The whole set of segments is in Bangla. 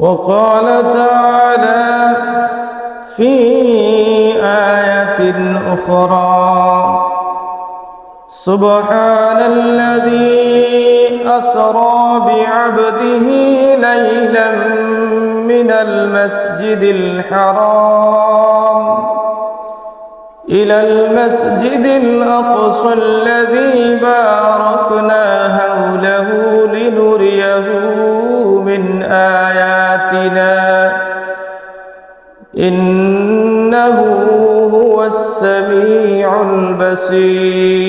وقال تعالى في آية أخرى سبحان الذي أسرى بعبده ليلا من المسجد الحرام إلى المسجد الأقصى الذي باركنا حوله لنريه من آياتنا إنه هو السميع البصير.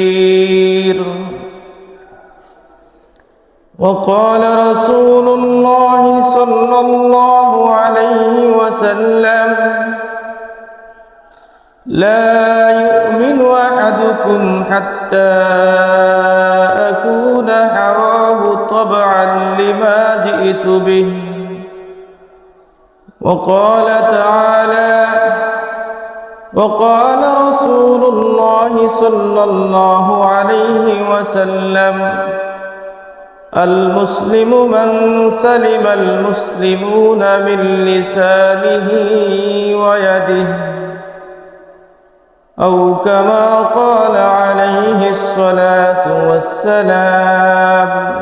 وقال رسول الله صلى الله عليه وسلم لا يؤمن أحدكم حتى أكون حواه طبعا لما جئت به. وقال تعالى وقال رسول الله صلى الله عليه وسلم المسلم من سلم المسلمون من لسانه ويده أو كما قال عليه الصلاة والسلام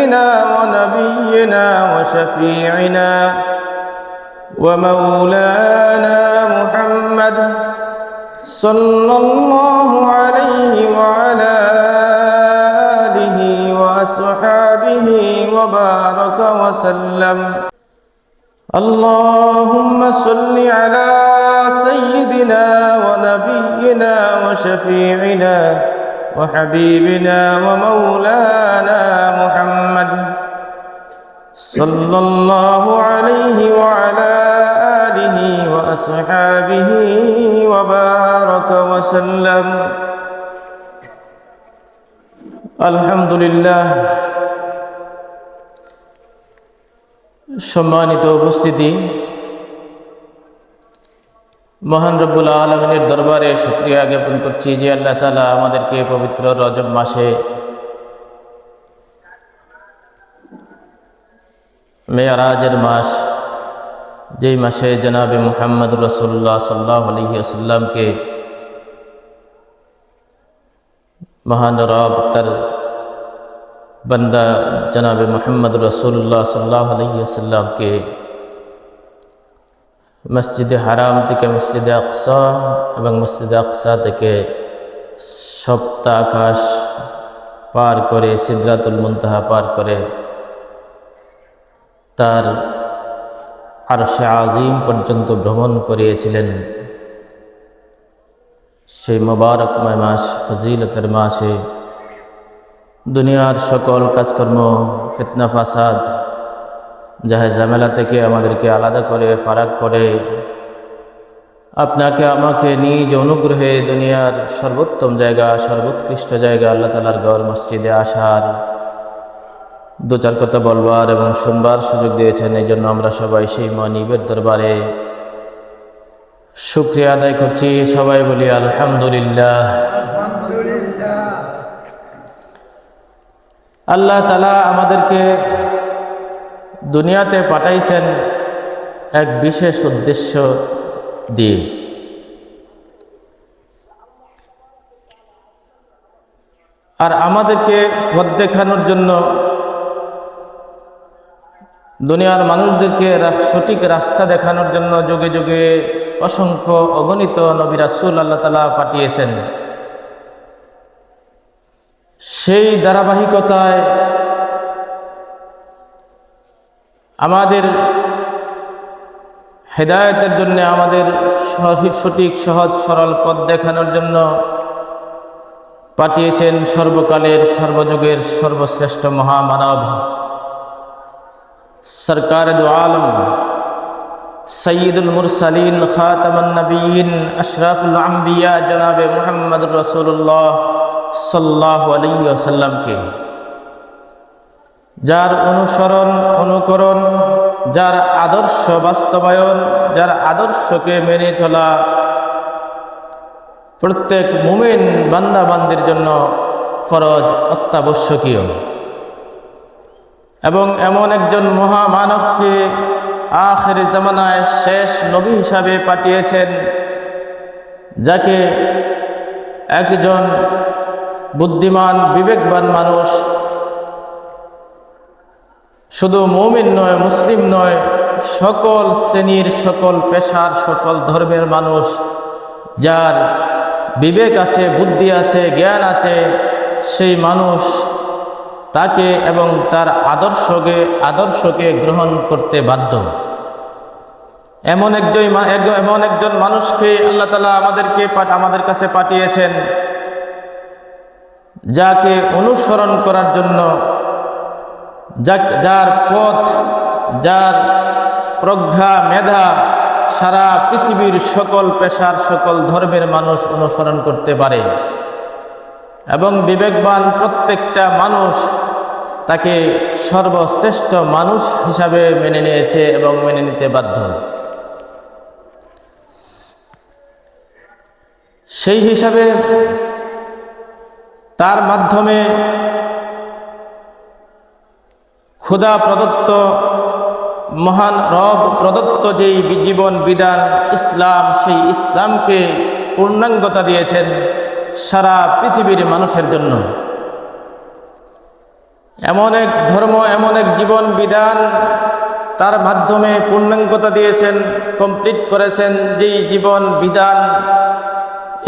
سيدنا ونبينا وشفيعنا ومولانا محمد صلى الله عليه وعلى آله وأصحابه وبارك وسلم. اللهم صل على سيدنا ونبينا وشفيعنا وحبيبنا ومولانا محمد صلى الله عليه وعلى آله وأصحابه وبارك وسلم الحمد لله সম্মানিত উপস্থিতি মহান রব্বুল আলমিনের দরবারে শুক্রিয়া জ্ঞাপন করছি যে আল্লাহ তালা আমাদেরকে পবিত্র রজব মাসে মেয়ারাজের মাস, যেই মাসে জনাবে মুহাম্মদ রসুল্লাহ সাল্লাহ আলহিউসাল্লামকে মহান রব তার বন্দা জনাবে মোহাম্মদ রসুল্লাহ সাল্লাহ আলহিউসাল্লামকে মসজিদে হারাম থেকে মসজিদে আকসা এবং মসজিদে আকসা থেকে সপ্তাহ আকাশ পার করে, সিদ্রাতুল মুনতাহা পার করে তার আরশে আজিম পর্যন্ত ভ্রমণ করিয়েছিলেন। সেই মোবারকময় মাস, ফজিলতের মাসে দুনিয়ার সকল কাজকর্ম, ফিতনা, ফাসাদ যাহে ঝামেলা থেকে আমাদেরকে আলাদা করে, ফারাক করে। আপনাকে, আমাকে নিজ অনুগ্রহে দুনিয়ার সর্বোত্তম জায়গা, সর্বোৎকৃষ্ট জায়গা আল্লাহ তালার গড় মসজিদে আসার দু চার কথা বলবার এবং শুনবার সুযোগ দিয়েছেন। এই জন্য আমরা সবাই সেই মনিবের দরবারে শুক্রিয়া আদায় করছি। সবাই বলি আলহামদুলিল্লাহ। আল্লাহ তালা আমাদেরকে দুনিয়াতে পাঠাইছেন এক বিশেষ উদ্দেশ্য দিয়ে। আর আমাদেরকে পথ দেখানোর জন্য দুনিয়ার মানুষদেরকে সঠিক রাস্তা দেখানোর জন্য যুগে যুগে অসংখ্য অগণিত নবী রাসুল আল্লাহ তালা পাঠিয়েছেন। সেই ধারাবাহিকতায় আমাদের হেদায়তের জন্য, আমাদের সঠিক, সহজ, সরল পথ দেখানোর জন্য পাঠিয়েছেন সর্বকালের, সর্বযুগের সর্বশ্রেষ্ঠ মহামানব সরকার আলম সঈদুল মুরসালিন, খাতামান নবীন, আশরাফুল আম্বিয়া, জনাবে মোহাম্মদ রসুল্লাহ সাল্লাহ আলাইসাল্লামকে যার অনুসরণ, অনুকরণ, যার আদর্শ বাস্তবায়ন, যার আদর্শকে মেনে চলা প্রত্যেক মুমিন বান্দাবান্দির জন্য ফরজ, অত্যাবশ্যকীয়। এবং এমন একজন মহামানবকে আখের জামানায় শেষ নবী হিসাবে পাঠিয়েছেন, যাকে একজন বুদ্ধিমান, বিবেকবান মানুষ শুধু মৌমিন নয়, মুসলিম নয়, সকল শ্রেণির সকল পেশার সকল ধর্মের মানুষ যার বিবেক আছে, বুদ্ধি আছে, জ্ঞান আছে, সেই মানুষ তাকে এবং তার আদর্শকে আদর্শকে গ্রহণ করতে বাধ্য। এমন একজন এমন একজন মানুষকে আল্লাহ তালা আমাদেরকে আমাদের কাছে পাঠিয়েছেন, যাকে অনুসরণ করার জন্য যার পথ, যার প্রজ্ঞা, মেধা, সারা পৃথিবীর সকল পেশার সকল ধর্মের মানুষ অনুসরণ করতে পারে। এবং বিবেকবান প্রত্যেকটা মানুষ তাকে সর্বশ্রেষ্ঠ মানুষ হিসাবে মেনে নিয়েছে এবং মেনে নিতে বাধ্য। সেই হিসাবে তার মাধ্যমে ক্ষুধা প্রদত্ত মহান রব প্রদত্ত যেই জীবন বিধান ইসলাম, সেই ইসলামকে পূর্ণাঙ্গতা দিয়েছেন সারা পৃথিবীর মানুষের জন্য। এমন এক ধর্ম, এমন এক জীবন বিধান তার মাধ্যমে পূর্ণাঙ্গতা দিয়েছেন কমপ্লিট করেছেন যেই জীবন বিধান।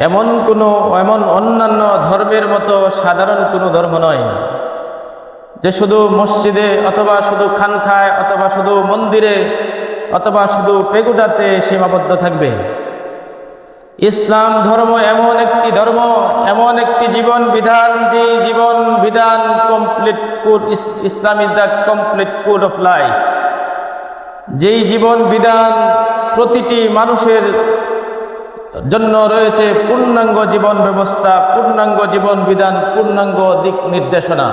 এমন কোনো, এমন অন্যান্য ধর্মের মতো সাধারণ কোনো ধর্ম নয়। যে শুধু মসজিদে অথবা শুধু খানখায় অথবা শুধু মন্দিরে অথবা শুধু পেগুটাতে সীমাবদ্ধ থাকবে। ইসলাম ধর্ম এমন একটি ধর্ম, এমন একটি জীবন বিধান যে জীবন বিধান complete code Islam is the complete code of life যেই জীবন বিধান প্রতিটি মানুষের জন্য রয়েছে পূর্ণাঙ্গ জীবন ব্যবস্থা, পূর্ণাঙ্গ জীবন বিধান, পূর্ণাঙ্গ দিক নির্দেশনা।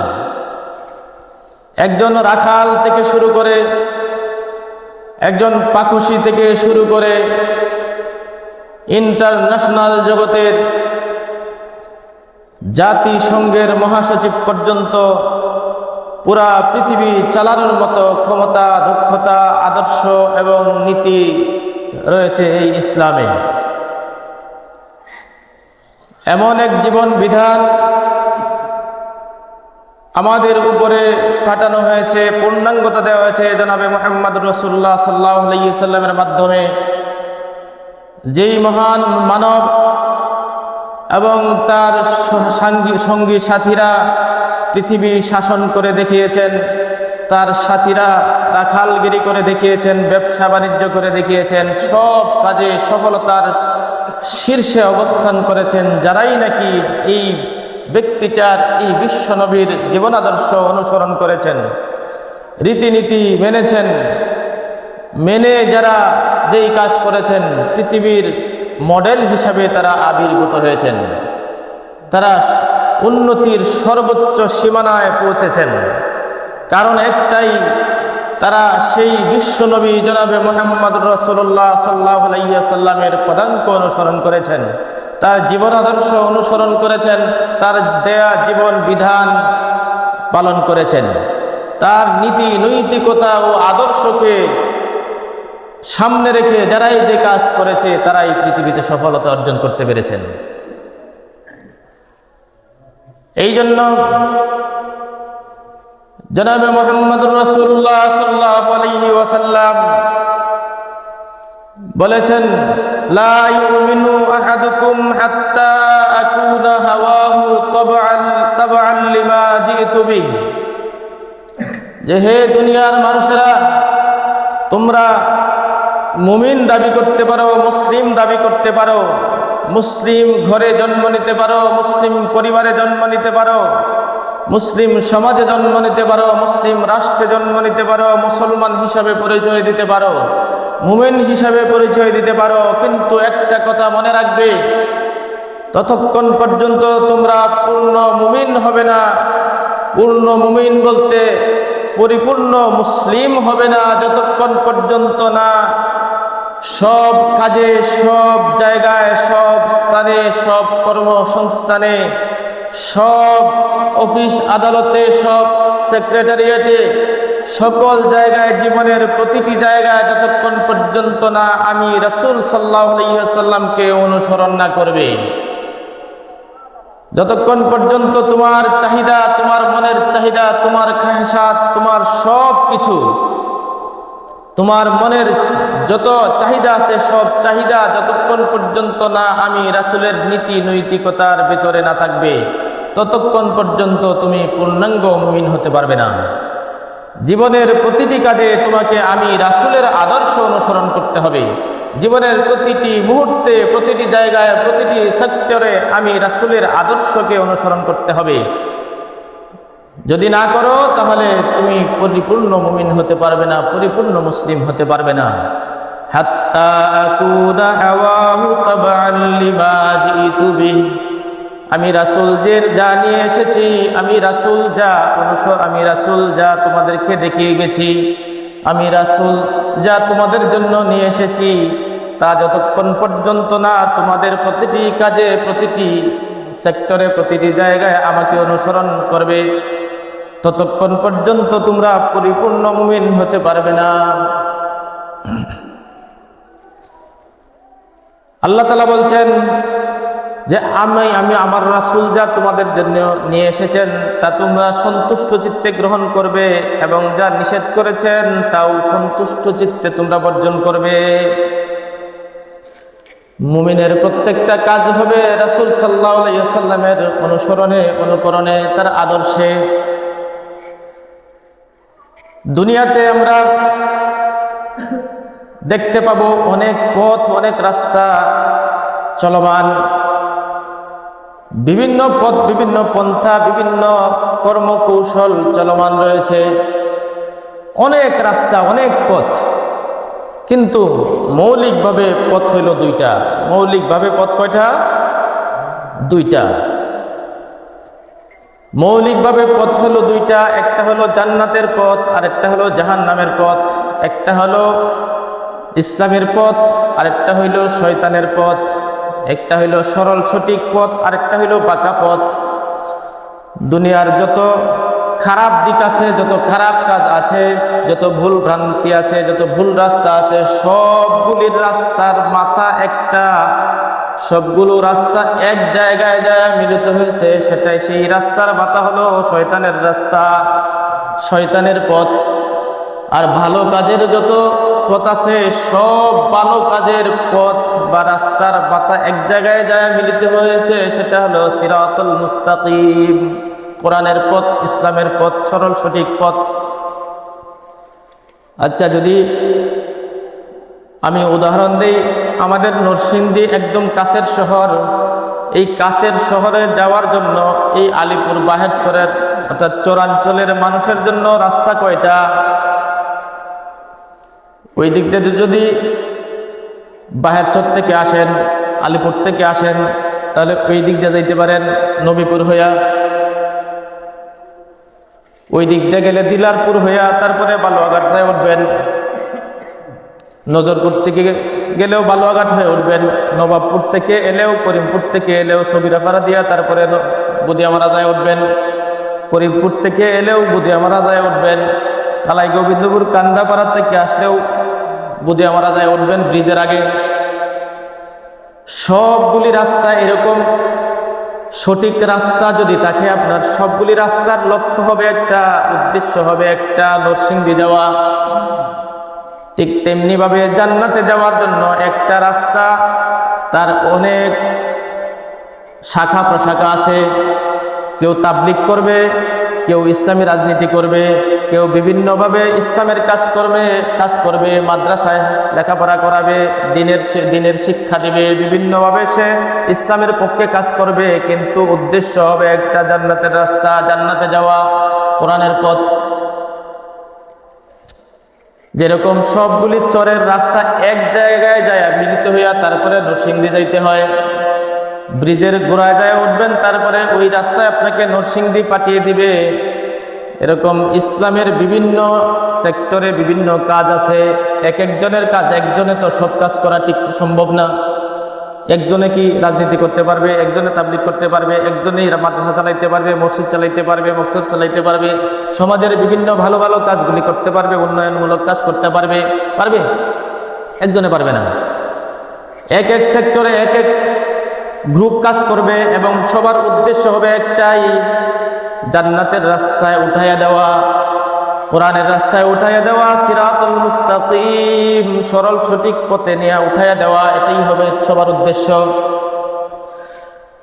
একজন রাখাল থেকে শুরু করে, একজন পাখসি থেকে শুরু করে ইন্টারন্যাশনাল জগতের জাতিসংঘের মহাসচিব পর্যন্ত পুরা পৃথিবী চালানোর মতো ক্ষমতা, দক্ষতা, আদর্শ এবং নীতি রয়েছে এই ইসলামে। এমন এক জীবন বিধান আমাদের উপরে পাঠানো হয়েছে, পূর্ণাঙ্গতা দেওয়া হয়েছে জনাবে মোহাম্মদ রসুল্লাহ সাল্লাহ সাল্লামের মাধ্যমে। যেই মহান মানব এবং তার সঙ্গী সঙ্গী সাথীরা পৃথিবী শাসন করে দেখিয়েছেন, তার সাথীরা রাখালগিরি করে দেখিয়েছেন, ব্যবসা বাণিজ্য করে দেখিয়েছেন, সব কাজে সফলতার শীর্ষে অবস্থান করেছেন, যারাই নাকি এই ব্যক্তিটার এই বিশ্বনবীর জীবনাদর্শ অনুসরণ করেছেন, রীতিনীতি মেনেছেন, মেনে যারা যেই কাজ করেছেন, পৃথিবীর মডেল হিসাবে তারা আবির্ভূত হয়েছেন। তারা উন্নতির সর্বোচ্চ সীমানায় পৌঁছেছেন। কারণ একটাই, তারা সেই বিশ্বনবী জনাবে মোহাম্মদ রসুল্লাহ সাল্লাহ সাল্লামের পদাঙ্ক অনুসরণ করেছেন। তার জীবন আদর্শ অনুসরণ করেছেন, তার দেয়া জীবন বিধান পালন করেছেন। তার নীতি, নৈতিকতা ও আদর্শকে সামনে রেখে যারাই যে কাজ করেছে, তারাই পৃথিবীতে সফলতা অর্জন করতে পেরেছেন। এই জন্য জনাবে মোহাম্মদ রসুল্লাহ সাল্লাহ আলহি ওয়াসাল্লাম বলেছেন, লা ইউমিনু আহাদুকুম হাত্তা আকুনা হাওয়াহু তাবআন তাবআন লিমা জিতু বিহি। যে হে দুনিয়ার মানুষেরা, তোমরা মুমিন দাবি করতে পারো, মুসলিম দাবি করতে পারো, মুসলিম ঘরে জন্ম নিতে পারো, মুসলিম পরিবারে জন্ম নিতে পারো, মুসলিম সমাজে জন্ম নিতে পারো, মুসলিম রাষ্ট্রে জন্ম নিতে পারো, মুসলমান হিসাবে পরিচয় দিতে পারো। মুমিন হিসাবে পরিচয় দিতে পারো, কিন্তু একটা কথা মনে রাখবে। ততক্ষণ পর্যন্ত তোমরা পূর্ণ মুমিন হবে না। পূর্ণ মুমিন বলতে পরিপূর্ণ মুসলিম হবে না যতক্ষণ পর্যন্ত না সব কাজে, সব জায়গায়, সব স্থানে, সব কর্মসংস্থানে, সব অফিস আদালতে, সব সেক্রেটারিয়েটে সকল জায়গায় জীবনের প্রতিটি জায়গায় যতক্ষণ পর্যন্ত না আমি রসুল সাল্লাহ সাল্লামকে অনুসরণ না করবে, যতক্ষণ পর্যন্ত তোমার চাহিদা, তোমার মনের চাহিদা, তোমার খাহসাত, তোমার সব কিছু, তোমার মনের যত চাহিদা আছে সব চাহিদা যতক্ষণ পর্যন্ত না আমি রাসুলের নীতি নৈতিকতার ভেতরে না থাকবে, ততক্ষণ পর্যন্ত তুমি পূর্ণাঙ্গ মুমিন হতে পারবে না। জীবনের প্রতিটি কাজে তোমাকে আমি রাসুলের আদর্শ অনুসরণ করতে হবে। জীবনের প্রতিটি মুহূর্তে, প্রতিটি জায়গায়, প্রতিটি সেক্টরে আমি রাসুলের আদর্শকে অনুসরণ করতে হবে। যদি না করো, তাহলে তুমি পরিপূর্ণ মুমিন হতে পারবে না, পরিপূর্ণ মুসলিম হতে পারবে না। হাত্তা আমি রাসুল যে যা নিয়ে এসেছি, আমি রাসুল যা অনুসর আমি রাসুল যা তোমাদেরকে দেখিয়ে গেছি, আমি রাসুল যা তোমাদের জন্য নিয়ে এসেছি, তা যতক্ষণ পর্যন্ত না তোমাদের প্রতিটি কাজে, প্রতিটি সেক্টরে, প্রতিটি জায়গায় আমাকে অনুসরণ করবে, ততক্ষণ পর্যন্ত তোমরা পরিপূর্ণ মুমিন হতে পারবে না। আল্লাহ তালা বলছেন যে আমি আমি আমার রাসুল যা তোমাদের জন্য নিয়ে এসেছেন, তা তোমরা সন্তুষ্ট চিত্তে গ্রহণ করবে এবং যা নিষেধ করেছেন, তাও সন্তুষ্ট চিত্তে তোমরা বর্জন করবে। মুমিনের প্রত্যেকটা কাজ হবে রাসুল সাল্লাহ সাল্লামের অনুসরণে, অনুকরণে, তার আদর্শে। দুনিয়াতে আমরা দেখতে পাবো অনেক পথ, অনেক রাস্তা চলমান। বিভিন্ন পথ বিভিন্ন পন্থা, বিভিন্ন কর্মকৌশল চলমান রয়েছে। অনেক রাস্তা, অনেক পথ। কিন্তু মৌলিকভাবে পথ হইল দুইটা। মৌলিকভাবে পথ কয়টা? দুইটা। মৌলিকভাবে পথ হলো দুইটা। একটা হলো জান্নাতের পথ আর একটা হলো জাহান নামের পথ। একটা হলো ইসলামের পথ আর একটা হইল শয়তানের পথ। একটা হইল সরল সঠিক পথ আর একটা হইল বাঁকা পথ। দুনিয়ার যত খারাপ দিক আছে, যত খারাপ কাজ আছে, যত ভুল ভ্রান্তি আছে, যত ভুল রাস্তা আছে, সবগুলির রাস্তার মাথা একটা। সবগুলো রাস্তা এক জায়গায় যায় মিলিত হয়েছে, সেটাই সেই রাস্তার মাথা হলো শয়তানের রাস্তা, শয়তানের পথ। আর ভালো কাজের যত পথ আছে, সব ভালো কাজের পথ বা রাস্তার পাতা এক জায়গায় যায় মিলিত হয়েছে, সেটা হলো সিরাতুল মুস্তাকিম। কোরআনের পথ, ইসলামের পথ, সরল সঠিক পথ। আচ্ছা যদি আমি উদাহরণ দিই, আমাদের নরসিংদী একদম কাছের শহর। এই কাছের শহরে যাওয়ার জন্য এই আলিপুর বাহেরছরের অর্থাৎ চরাঞ্চলের মানুষের জন্য রাস্তা কয়টা? ওই দিক দিয়ে যদি বাহেরচর থেকে আসেন, আলিপুর থেকে আসেন, তাহলে ওই দিক দিয়ে যাইতে পারেন নবীপুর হইয়া। ওই দিক দিয়ে গেলে দিলারপুর হইয়া তারপরে বালুয়াঘাট যায় উঠবেন। নজরপুর থেকে গেলেও বালুয়াঘাট হয়ে উঠবেন। নবাবপুর থেকে এলেও, করিমপুর থেকে এলেও সবিরাপাড়া দিয়া তারপরে বুদিয়ামারা যায় উঠবেন। করিমপুর থেকে এলেও বুদিয়ামারা যায় উঠবেন। কালাই গোবিন্দপুর কান্দাপাড়া থেকে আসলেও বুদিয়ামারা যায় উঠবেন ব্রিজের আগে। সবগুলি রাস্তা এরকম। সঠিক রাস্তা যদি থাকে আপনার, সবগুলি রাস্তার লক্ষ্য হবে একটা, উদ্দেশ্য হবে একটা, নরসিংদী যাওয়া। ঠিক তেমনিভাবে জান্নাতে যাওয়ার জন্য একটা রাস্তা, তার অনেক শাখা প্রশাখা আছে। কেউ তাবলিক করবে কেউ ইসলামী রাজনীতি করবে, কেউ বিভিন্নভাবে ইসলামের কাজ করবে কাজ করবে, মাদ্রাসায় লেখাপড়া করাবে, দিনের দিনের শিক্ষা দিবে, বিভিন্নভাবে সে ইসলামের পক্ষে কাজ করবে, কিন্তু উদ্দেশ্য হবে একটা জান্নাতের রাস্তা, জান্নাতে যাওয়া, কোরআনের পথ। যেরকম সবগুলি চরের রাস্তা এক জায়গায় যায়, মিলিত হইয়া তারপরে নরসিংদী যাইতে হয়। ব্রিজের গোড়ায় যায় উঠবেন, তারপরে ওই রাস্তায় আপনাকে নরসিংদী পাঠিয়ে দিবে। এরকম ইসলামের বিভিন্ন সেক্টরে বিভিন্ন কাজ আছে। এক একজনের কাজ, একজনে তো সব কাজ করা ঠিক সম্ভব না। একজনে কি রাজনীতি করতে পারবে, একজনে তাবলিক করতে পারবে, একজনেই মাদ্রাসা চালাইতে পারবে, মসজিদ চালাইতে পারবে মসজিদ চালাইতে পারবে। সমাজের বিভিন্ন ভালো ভালো কাজগুলি করতে পারবে, উন্নয়নমূলক কাজ করতে পারবে। পারবে? একজনে পারবে না। এক এক সেক্টরে এক এক গ্রুপ কাজ করবে এবং সবার উদ্দেশ্য হবে একটাই, জান্নাতের রাস্তায় উঠাইয়া দেওয়া। কোরআনের রাস্তায় উঠাইয়া দেওয়া, সিরাতুল মুস্তাকিম, সরল সঠিক পথে নিয়ে উঠাইয়া দেওয়া, এটাই হবে সবার উদ্দেশ্য।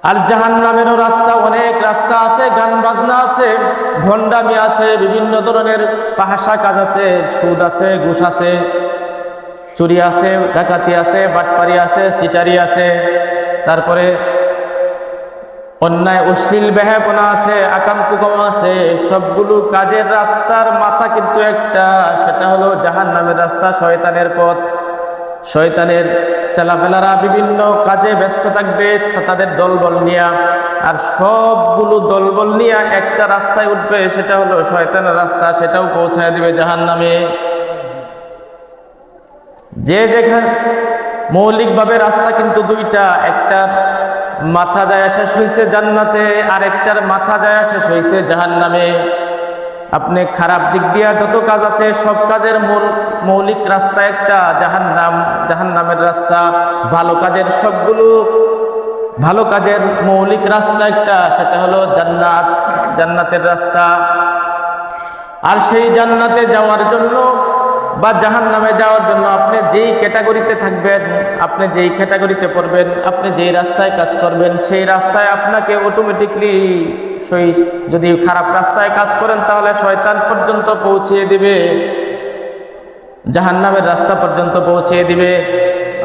আর জাহান নামেরও রাস্তা, অনেক রাস্তা আছে, গান বাজনা আছে, ভণ্ডামি আছে, বিভিন্ন ধরনের পাহাসা কাজ আছে, সুদ আছে, ঘুষ আছে, চুরি আছে, ডাকাতি আছে, বাটপারি আছে, চিটারি আছে। তারপরে অন্যায় অশ্লীল ব্যাহাপনা আছে আকাম কুকম আছে, সবগুলো কাজের রাস্তার মাথা কিন্তু একটা, সেটা হলো জাহান নামের রাস্তা, শয়তানের পথ। শয়তানের ছেলাফেলারা বিভিন্ন কাজে ব্যস্ত থাকবে তাদের দলবল নিয়া, আর সবগুলো দলবল নিয়ে একটা রাস্তায় উঠবে, সেটা হলো শয়তানের রাস্তা, সেটাও পৌঁছায় দিবে জাহান নামে যে যেখানে মৌলিকভাবে রাস্তা কিন্তু দুইটা, একটা মাথা যায় শেষ হয়েছে জান্নাতে আর একটার মাথা যায় শেষ হয়েছে জাহান নামে আপনি খারাপ দিক দিয়া যত কাজ আছে, সব কাজের মূল, মৌলিক রাস্তা একটা জাহান নাম জাহান নামের রাস্তা, ভালো কাজের সবগুলো, ভালো কাজের মৌলিক রাস্তা একটা, সেটা হলো জান্নাত, জান্নাতের রাস্তা। আর সেই জান্নাতে যাওয়ার জন্য বা জাহান নামে যাওয়ার জন্য আপনি যেই ক্যাটাগরিতে থাকবেন, আপনি যেই ক্যাটাগরিতে পড়বেন, আপনি যেই রাস্তায় কাজ করবেন, সেই রাস্তায় আপনাকে অটোমেটিকলি সেই যদি খারাপ রাস্তায় কাজ করেন, তাহলে শয়তান পর্যন্ত পৌঁছিয়ে দিবে। জাহান নামের রাস্তা পর্যন্ত পৌঁছিয়ে দিবে।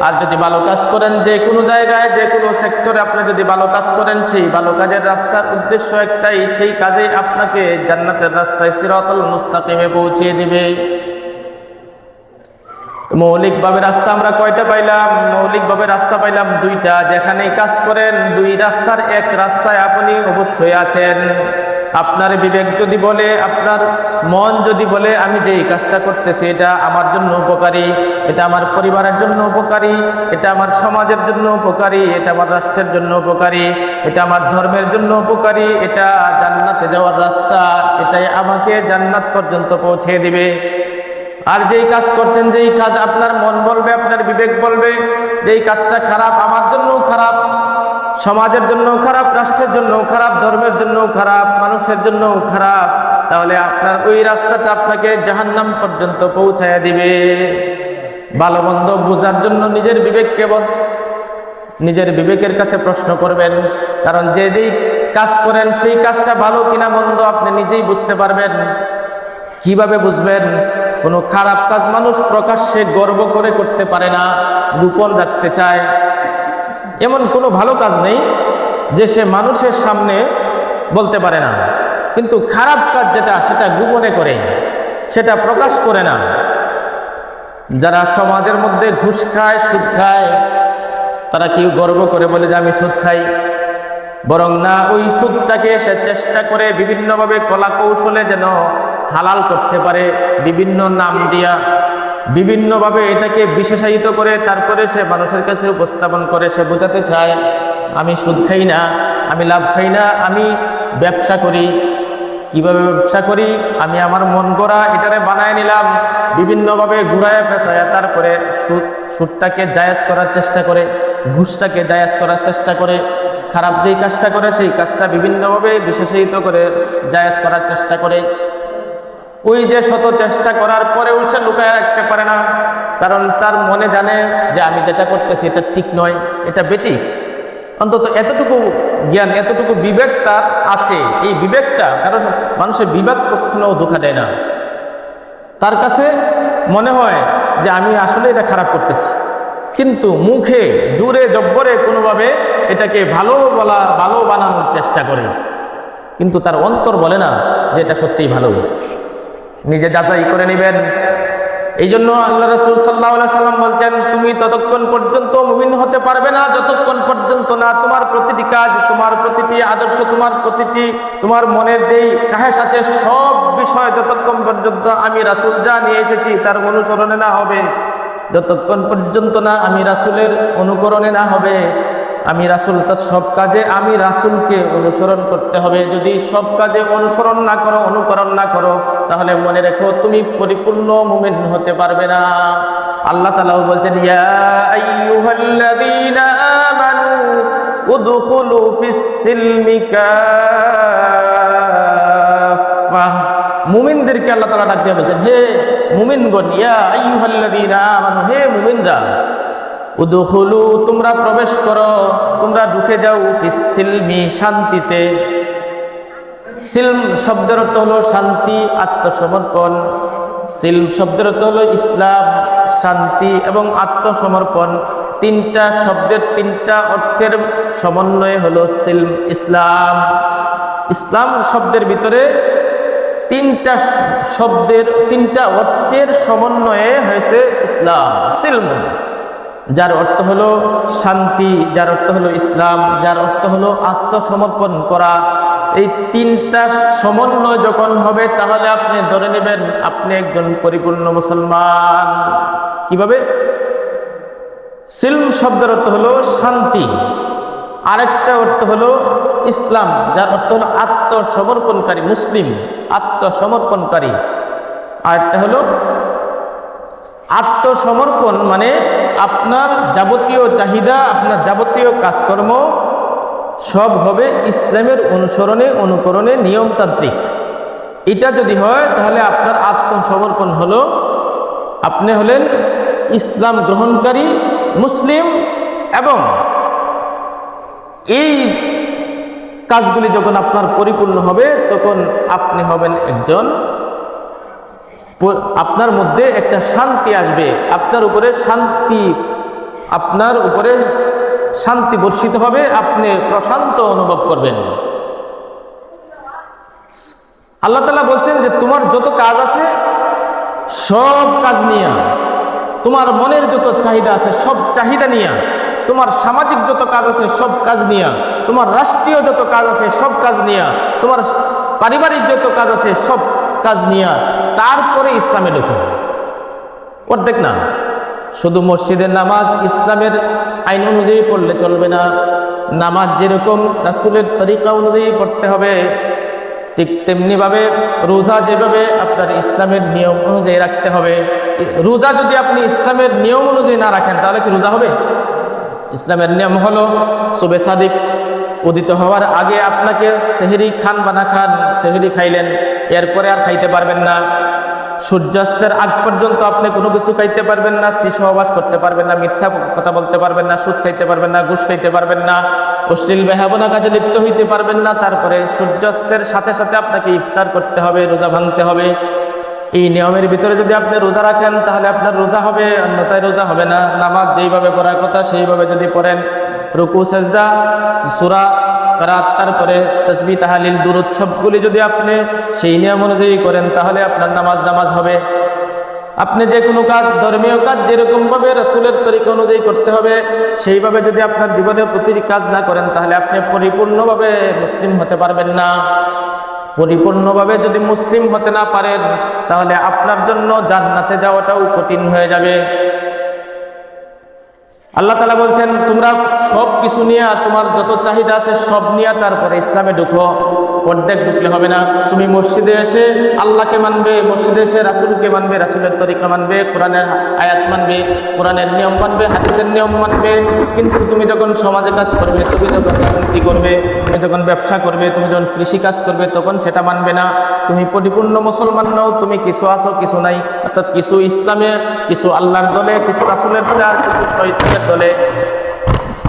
আর যদি ভালো কাজ করেন যে কোনো জায়গায়, যে কোনো সেক্টরে আপনি যদি ভালো কাজ করেন, সেই ভালো কাজের রাস্তার উদ্দেশ্য একটাই, সেই কাজে আপনাকে জান্নাতের রাস্তায় সিরাতুল মুস্তাকিমে পৌঁছিয়ে দিবে। মৌলিকভাবে রাস্তা আমরা কয়টা পাইলাম? মৌলিকভাবে রাস্তা পাইলাম দুইটা। যেখানে কাজ করেন, দুই রাস্তার এক রাস্তায় আপনি অবশ্যই আছেন। আপনার বিবেক যদি বলে, আপনার মন যদি বলে, আমি যে এই কাজটা করতেছি, এটা আমার জন্য উপকারী, এটা আমার পরিবারের জন্য উপকারী, এটা আমার সমাজের জন্য উপকারী, এটা আমার রাষ্ট্রের জন্য উপকারী, এটা আমার ধর্মের জন্য উপকারী, এটা জান্নাতে যাওয়ার রাস্তা, এটাই আমাকে জান্নাত পর্যন্ত পৌঁছে দিবে। আর যেই কাজ করছেন, যেই কাজ আপনার মন বলবে, আপনার বিবেক বলবে, যেই কাজটা খারাপ, আমার জন্যও খারাপ, সমাজের জন্য খারাপ, রাষ্ট্রের জন্য খারাপ, ধর্মের জন্য খারাপ, মানুষের জন্য খারাপ, তাহলে আপনার ওই রাস্তাটা আপনাকে জাহান্নাম পর্যন্ত পৌঁছায়া দিবে। ভালো মন্দ বোঝার জন্য নিজের বিবেককে বল, নিজের বিবেকের কাছে প্রশ্ন করবেন, কারণ যে যেই কাজ করেন, সেই কাজটা ভালো কিনা মন্দ আপনি নিজেই বুঝতে পারবেন। কীভাবে বুঝবেন? কোনো খারাপ কাজ মানুষ প্রকাশ্যে গর্ব করে করতে পারে না, গোপন রাখতে চায়। এমন কোনো ভালো কাজ নেই যে সে মানুষের সামনে বলতে পারে না। কিন্তু খারাপ কাজ যেটা, সেটা গোপনে করে, সেটা প্রকাশ করে না। যারা সমাজের মধ্যে ঘুষ খায়, সুদ খায়, তারা কেউ গর্ব করে বলে যে আমি সুদ খাই। বরং না, ওই সুদটাকে সে চেষ্টা করে বিভিন্নভাবে কলা কৌশলে যেন হালাল করতে পারে, বিভিন্ন নাম দিয়া, বিভিন্নভাবে এটাকে বিশেষায়িত করে তারপরে সে মানুষের কাছে উপস্থাপন করে, সে বোঝাতে চায়, আমি সুদ খাই না, আমি লাভ খাই না, আমি ব্যবসা করি। কীভাবে ব্যবসা করি? আমি আমার মন গড়া এটারে বানায় নিলাম, বিভিন্নভাবে ঘুরায় পেঁচায়, তারপরে সুদ, সুদটাকে জায়াজ করার চেষ্টা করে, ঘুষটাকে জায়াজ করার চেষ্টা করে, খারাপ যেই কাজটা করে, সেই কাজটা বিভিন্নভাবে বিশেষায়িত করে জায়াজ করার চেষ্টা করে। ওই যে শত চেষ্টা করার পরেও সে লুকায় রাখতে পারে না। কারণ তার মনে জানে যে আমি যেটা করতেছি এটা ঠিক নয়, এটা বেটি অন্তত এতটুকু জ্ঞান, এতটুকু বিবেক তার আছে। এই বিবেকটা কারণ মানুষের বিবেক কখনো ধোকা দেয় না। তার কাছে মনে হয় যে আমি আসলে এটা খারাপ করতেছি। কিন্তু মুখে, জোরে, জব্বরে কোনোভাবে এটাকে ভালো বলা, ভালো বানানোর চেষ্টা করে। কিন্তু তার অন্তর বলে না যে এটা সত্যিই ভালো। নিজে যাচাই করে নেবেন। এই জন্য আল্লাহ রসুল সাল্লাহ সাল্লাম বলছেন, তুমি ততক্ষণ পর্যন্ত মুমিন হতে পারবে না, যতক্ষণ পর্যন্ত না তোমার প্রতিটি কাজ, তোমার প্রতিটি আদর্শ, তোমার প্রতিটি, তোমার মনের যেই কাহেস আছে, সব বিষয় যতক্ষণ পর্যন্ত আমি রাসুল যা নিয়ে এসেছি, তার অনুসরণে না হবে, যতক্ষণ পর্যন্ত না আমি রাসুলের অনুকরণে না হবে আমি রাসুল তার সব কাজে আমি রাসুলকে অনুসরণ করতে হবে। যদি সব কাজে অনুসরণ না করো, অনুকরণ না করো, তাহলে মনে রেখো তুমি পরিপূর্ণ মুমিন হতে পারবে না। আল্লাহ তালাও বলছেন মুমিনদেরকে আল্লাহ তালা ডাকতে বলছেন, হে মুমিনগণ, ইয়া আইয়ুহাল্লাযীনা আমানু, হে মুমিনরা উদুহুলু তোমরা প্রবেশ করো, তোমরা ঢুকে যাও ফিসিলমি শান্তিতে। সিলম শব্দের অর্থ হলো শান্তি, আত্মসমর্পণ। সিলম শব্দের অর্থ হলো ইসলাম, শান্তি এবং আত্মসমর্পণ। তিনটা শব্দের তিনটা অর্থের সমন্বয় হলো সিলম, ইসলাম। ইসলাম শব্দের ভিতরে তিনটা শব্দের, তিনটা অর্থের সমন্বয়ে হয়েছে ইসলাম, সিলম। যার অর্থ হলো শান্তি, যার অর্থ হলো ইসলাম, যার অর্থ হলো আত্মসমর্পণ করা। এই তিনটা সমন্বয় যখন হবে, তাহলে আপনি ধরে নেবেন আপনি একজন পরিপূর্ণ মুসলমান। কীভাবে? সিলম শব্দের অর্থ হলো শান্তি। আরেকটা অর্থ হলো ইসলাম, যার অর্থ হলো আত্মসমর্পণকারী, মুসলিম, আত্মসমর্পণকারী। আরেকটা হলো আত্মসমর্পণ মানে আপনার যাবতীয় চাহিদা, আপনার যাবতীয় কাজকর্ম সব হবে ইসলামের অনুসরণে, অনুকরণে নিয়মতান্ত্রিক। এটা যদি হয়, তাহলে আপনার আত্মসমর্পণ হলো, আপনি হলেন ইসলাম গ্রহণকারী মুসলিম এবং এই কাজগুলি যখন আপনার পরিপূর্ণ হবে, তখন আপনি হবেন একজন আপনার মধ্যে একটা শান্তি আসবে। আপনার উপরে শান্তি, আপনার উপরে শান্তি বর্ষিত হবে, আপনি প্রশান্ত অনুভব করবেন। আল্লাহ তালা বলছেন যে, তোমার যত কাজ আছে, সব কাজ নিয়ে, তোমার মনের যত চাহিদা আছে, সব চাহিদা নিয়ে, তোমার সামাজিক যত কাজ আছে, সব কাজ নিয়ে, তোমার রাষ্ট্রীয় যত কাজ আছে, সব কাজ নিয়ে, তোমার পারিবারিক যত কাজ আছে, সব কাজ নিয়ে তারপরে ইসলামে ঢুকো। অর্ধেক না। শুধু মসজিদের নামাজ ইসলামের আইন অনুযায়ী পড়লে চলবে না। নামাজ যেরকম রাসুলের তরিকা অনুযায়ী পড়তে হবে, ঠিক তেমনিভাবে রোজা যেভাবে আপনার ইসলামের নিয়ম অনুযায়ী রাখতে হবে, রোজা যদি আপনি ইসলামের নিয়ম অনুযায়ী না রাখেন, তাহলে কি রোজা হবে? ইসলামের নিয়ম হলো, সুবে সাদিক উদিত হওয়ার আগে আপনাকে সেহেরি খান বা না খান সেহেরি খাইলেন। এরপরে আর খাইতে পারবেন না। সূর্যাস্তের আগ পর্যন্ত আপনি কোনো কিছু খাইতে পারবেন না, স্ত্রী সহবাস করতে পারবেন না, মিথ্যা কথা বলতে পারবেন না, সুদ খাইতে পারবেন না, ঘুষ খাইতে পারবেন না, অশ্লীল বেহাবনা কাজে লিপ্ত হইতে পারবেন না, তারপরে সূর্যাস্তের সাথে সাথে আপনাকে ইফতার করতে হবে, রোজা ভাঙতে হবে। এই নিয়মের ভিতরে যদি আপনি রোজা রাখেন, তাহলে আপনার রোজা হবে, অন্যথায় রোজা হবে না। নামাজ যেইভাবে পড়ার কথা, সেইভাবে যদি পড়েন। রুকু, সেজদা সুরা রাত তারপরে তসবি তাহালিল দূর উৎসবগুলি যদি আপনি সেই নিয়ম অনুযায়ী করেন, তাহলে আপনার নামাজ নামাজ হবে। আপনি যে কোনো কাজ, ধর্মীয় কাজ যেরকম ভাবে রসুলের তরিকা অনুযায়ী করতে হবে, সেইভাবে যদি আপনার জীবনের প্রতিটি কাজ না করেন, তাহলে আপনি পরিপূর্ণভাবে মুসলিম হতে পারবেন না। পরিপূর্ণভাবে যদি মুসলিম হতে না পারেন, তাহলে আপনার জন্য জান্নাতে যাওয়াটাও কঠিন হয়ে যাবে। আল্লাহ তালা বলছেন, তোমরা সব কিছু নিয়ে, তোমার যত চাহিদা আছে সব নিয়ে তারপরে ইসলামে ঢুকো। অর্ধেক ঢুকলে হবে না। তুমি মসজিদে এসে আল্লাহকে মানবে, মসজিদে এসে রাসুলকে মানবে, রাসুলের তরিকা মানবে, কোরআনের আয়াত মানবে, কোরআনের নিয়ম মানবে, হাদিসের নিয়ম মানবে। কিন্তু তুমি যখন সমাজে কাজ করবে, তুমি যখন রাজনীতি করবে, তুমি যখন ব্যবসা করবে, তুমি যখন কৃষি কাজ করবে, তখন সেটা মানবে না। তুমি পরিপূর্ণ মুসলমান নাও, তুমি কিছু আছো, কিছু নাই। অর্থাৎ কিছু ইসলামে, কিছু আল্লাহর দলে, কিছু রাসুলের দলে, আর কিছু দলে।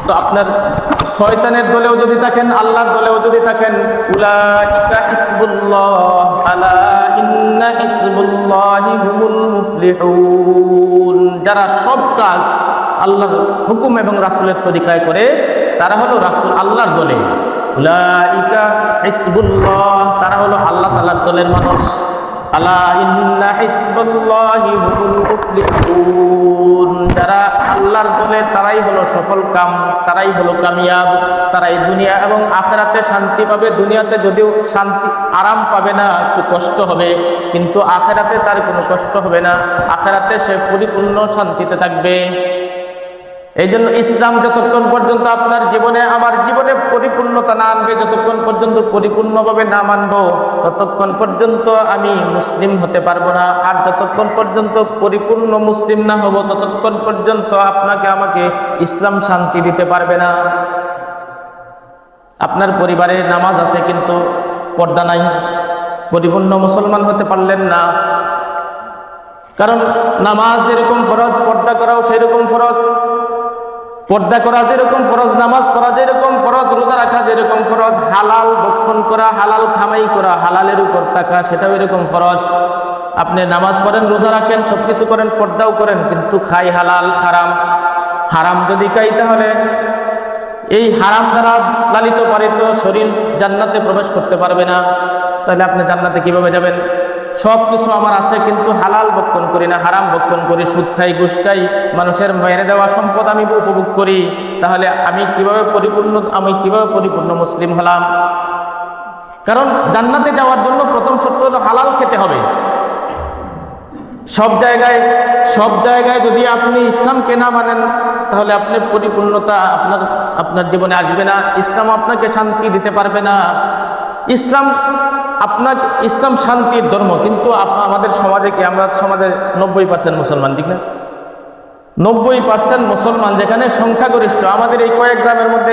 তো আপনার শয়তানের দলেও যদি থাকেন, আল্লাহর দলেও যদি থাকেন আলা ইন্না যারা সব কাজ আল্লাহর হুকুম এবং রাসূলের তরিকায় করে, তারা হলো রাসূল আল্লাহর দলে। তারা হলো আল্লাহ তাআলার দলের মানুষ। আলা ইন্না যারা আল্লাহর বলে তারাই হলো সফল কাম, তারাই হলো কামিয়াব, তারাই দুনিয়া এবং আখেরাতে শান্তি পাবে। দুনিয়াতে যদিও শান্তি, আরাম পাবে না, একটু কষ্ট হবে, কিন্তু আখেরাতে তার কোনো কষ্ট হবে না। আখেরাতে সে পরিপূর্ণ শান্তিতে থাকবে। এই জন্য ইসলাম যতক্ষণ পর্যন্ত আপনার জীবনে, আমার জীবনে পরিপূর্ণতা না আনবে, যতক্ষণ পর্যন্ত পরিপূর্ণভাবে না মানব, ততক্ষণ পর্যন্ত আমি মুসলিম হতে পারব না। আর যতক্ষণ পর্যন্ত পরিপূর্ণ মুসলিম না হব, ততক্ষণ পর্যন্ত আপনাকে আমাকে ইসলাম শান্তি দিতে পারবে না। আপনার পরিবারে নামাজ আছে কিন্তু পর্দা নাই। পরিপূর্ণ মুসলমান হতে পারলেন না। কারণ নামাজ যেরকম ফরজ, পর্দা করাও সেরকম ফরজ। পর্দা করা যেরকম ফরজ, নামাজ পড়া যেরকম ফরজ, রোজা রাখা যেরকম ফরজ, হালাল ভক্ষণ করা, হালাল খামাই করা, হালালের উপর থাকা, সেটাও এরকম ফরজ। আপনি নামাজ পড়েন, রোজা রাখেন সব কিছু করেন, পর্দাও করেন, কিন্তু খাই হালাল, হারাম। হারাম যদি খাই তাহলে এই হারাম দ্বারা লালিত পালিত শরীর জান্নাতে প্রবেশ করতে পারবে না। তাহলে আপনি জান্নাতে কীভাবে যাবেন? সব কিছু আমার আছে, কিন্তু হালাল ভক্ষণ করি না, হারাম ভক্ষণ করি, সুদ খাই, ঘুষ খাই, মানুষের মেরে দেওয়া সম্পদ আমি উপভোগ করি। তাহলে আমি কীভাবে পরিপূর্ণ, আমি কীভাবে পরিপূর্ণ মুসলিম হলাম? কারণ জান্নাতে যাওয়ার জন্য প্রথম সত্য হলো হালাল খেতে হবে। সব জায়গায় সব জায়গায় যদি আপনি ইসলামকে না মানেন, তাহলে আপনি পরিপূর্ণতা আপনার আপনার জীবনে আসবে না। ইসলাম আপনাকে শান্তি দিতে পারবে না। ইসলাম আপনার, ইসলাম শান্তির ধর্ম, কিন্তু আমাদের সমাজে কি আমরা সমাজের নব্বই পার্সেন্ট মুসলমান, ঠিক না? নব্বই পার্সেন্ট মুসলমান যেখানে সংখ্যাগরিষ্ঠ, আমাদের এই কয়েক গ্রামের মধ্যে